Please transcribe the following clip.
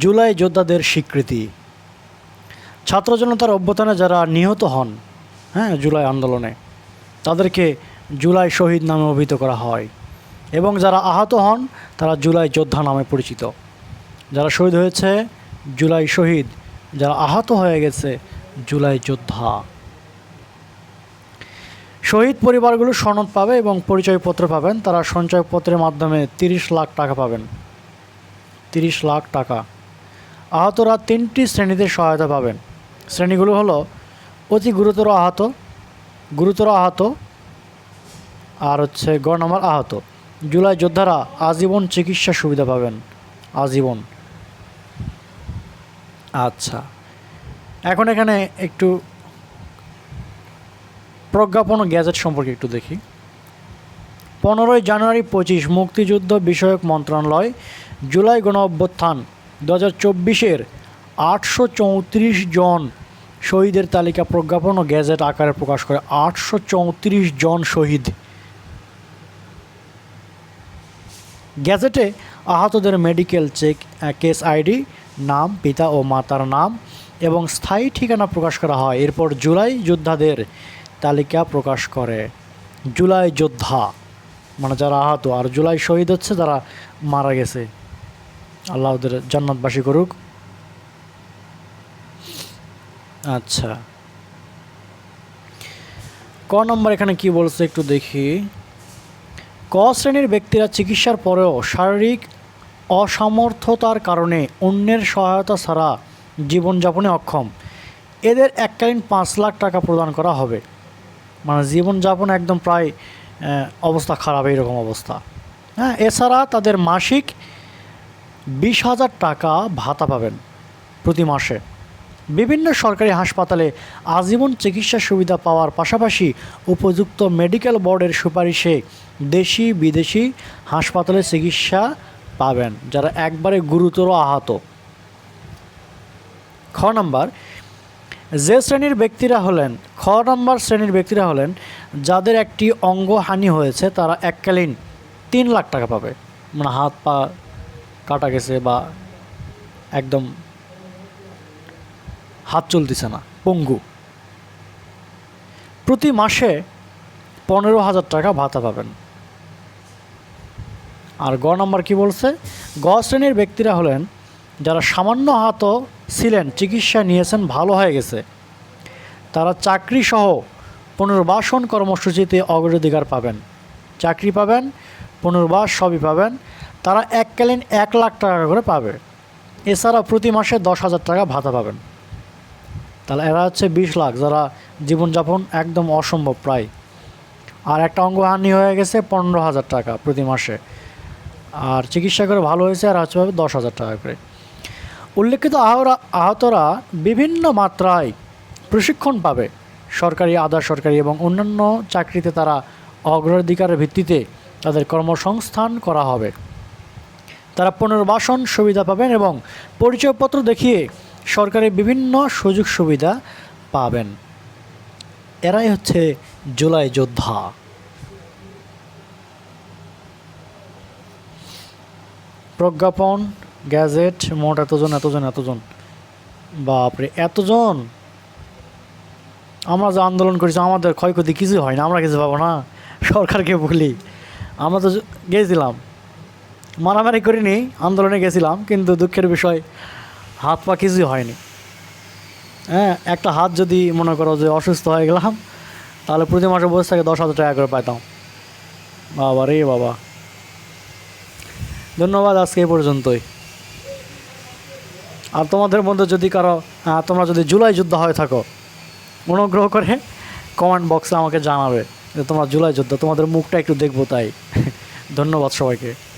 জুলাই যোদ্ধাদের স্বীকৃতি। ছাত্র জনতার অভ্যুত্থানে যারা নিহত হন হ্যাঁ জুলাই আন্দোলনে, তাদেরকে জুলাই শহীদ নামে অভিহিত করা হয়। এবং যারা আহত হন, তারা জুলাই যোদ্ধা নামে পরিচিত। যারা শহীদ হয়েছে, জুলাই শহীদ। যারা আহত হয়ে গেছে, জুলাই যোদ্ধা। শহীদ পরিবারগুলো সনদ পাবে এবং পরিচয়পত্র পাবেন। তারা সঞ্চয়পত্রের মাধ্যমে তিরিশ লাখ টাকা পাবেন। তিরিশ লাখ টাকা। আহতরা তিনটি শ্রেণীতে সহায়তা পাবেন। শ্রেণীগুলো হলো অতি গুরুতর আহত গুরুতর আহত, আর হচ্ছে গ নম্বর আহত। জুলাই যোদ্ধারা আজীবন চিকিৎসা সুবিধা পাবেন। আজীবন। আচ্ছা। এখন এখানে একটু প্রজ্ঞাপন ও গ্যাজেট সম্পর্কে একটু দেখি। পনেরোই জানুয়ারি পঁচিশ মুক্তিযুদ্ধ বিষয়ক মন্ত্রণালয় জুলাই গণ অভ্যুত্থান দু হাজার চব্বিশের আটশো চৌত্রিশ জন শহীদের তালিকা প্রজ্ঞাপন ও গ্যাজেট আকারে প্রকাশ করে আটশো চৌত্রিশ জন শহীদ। গ্যাজেটে আহতদের মেডিকেল চেক কেস আইডি, নাম, পিতা ও মাতার নাম এবং স্থায়ী ঠিকানা প্রকাশ করা হয়। এরপর জুলাই যোদ্ধাদের তালিকা প্রকাশ করে। জুলাই যোদ্ধা মানে যারা আহত, আর জুলাই শহীদ হচ্ছে যারা মারা গেছে। আল্লাহ ওদের জান্নাতবাসী করুক। আচ্ছা। ক নম্বর এখানে কি বলছে একটু দেখি। ক শ্রেণির ব্যক্তিরা চিকিৎসার পরেও শারীরিক অসামর্থতার কারণে অন্যের সহায়তা ছাড়া জীবনযাপনে অক্ষম। এদের এককালীন পাঁচ লাখ টাকা প্রদান করা হবে। মানে জীবনযাপন একদম প্রায় অবস্থা খারাপ, এইরকম অবস্থা। হ্যাঁ এছাড়া তাদের মাসিক বিশ হাজার টাকা ভাতা পাবেন প্রতি মাসে। বিভিন্ন সরকারি হাসপাতালে আজীবন চিকিৎসা সুবিধা পাওয়ার পাশাপাশি উপযুক্ত মেডিকেল বোর্ডের সুপারিশে দেশি, বিদেশি হাসপাতালে চিকিৎসা পাবেন, যারা একবারে গুরুতর আহত। খ নাম্বার, যে শ্রেণির ব্যক্তিরা হলেন, খ নম্বর শ্রেণির ব্যক্তিরা হলেন, যাদের একটি অঙ্গহানি হয়েছে, তারা এককালীন তিন লাখ টাকা পাবে। মানে হাত, পা কাটা গেছে বা একদম হাত চলতেছে না, পঙ্গু। প্রতি মাসে পনেরো হাজার টাকা ভাতা পাবেন। আর গ নম্বর কি বলছে? গ শ্রেণির ব্যক্তিরা হলেন, যারা সামান্য আহত ছিলেন, চিকিৎসা নিয়েছেন, ভালো হয়ে গেছে। তারা চাকরি সহ পুনর্বাসন কর্মসূচিতে অগ্রাধিকার পাবেন। চাকরি পাবেন পুনর্বাস সবই পাবেন। তারা এককালীন এক লাখ টাকা করে পাবে। এছাড়া প্রতি মাসে দশ হাজার টাকা ভাতা পাবেন। তাহলে এরা হচ্ছে বিশ লাখ, যারা জীবনযাপন একদম অসম্ভব প্রায়। আর একটা অঙ্গহানি হয়ে গেছে পনেরো হাজার টাকা প্রতি মাসে। আর চিকিৎসা করে ভালো হয়েছে আর হচ্ছে পাবে দশ হাজার টাকা করে। উল্লেখিত আহরা আহতরা বিভিন্ন মাত্রায় প্রশিক্ষণ পাবে। সরকারি, আধা সরকারি এবং অন্যান্য চাকরিতে তারা অগ্রাধিকারের ভিত্তিতে তাদের কর্মসংস্থান করা হবে। তারা পুনর্বাসন সুবিধা পাবেন এবং পরিচয়পত্র দেখিয়ে সরকারি বিভিন্ন সুযোগ সুবিধা পাবেন। এরাই হচ্ছে জুলাই যোদ্ধা। প্রজ্ঞাপন, গ্যাজেট, মোট এতজন এতজন এতজন। বাপরে, এতজন? আমরা যে আন্দোলন করেছি, আমাদের ক্ষয়ক্ষতি কিছু হয় না, আমরা কিছু পাবো না। সরকারকে বলি। আমরা তো গেছিলাম। মারামারি করিনি আন্দোলনে গেছিলাম কিন্তু দুঃখের বিষয় হাত পা কিছুই হয়নি। হ্যাঁ একটা হাত যদি মনে করো যে অসুস্থ হয়ে গেলাম তাহলে প্রতি মাসে বসে থাকে দশ হাজার টাকা করে পাইতাম। বাবা রে বাবা। ধন্যবাদ আজকে এই পর্যন্তই। আর তোমাদের মধ্যে যদি কারও আহ, তোমরা যদি জুলাই যুদ্ধ হয়ে থাকো অনুগ্রহ করে কমেন্ট বক্সে আমাকে জানাবে। তোমরা জুলাই যোদ্ধা তোমাদের মুখটা একটু দেখব তাই। ধন্যবাদ সবাইকে।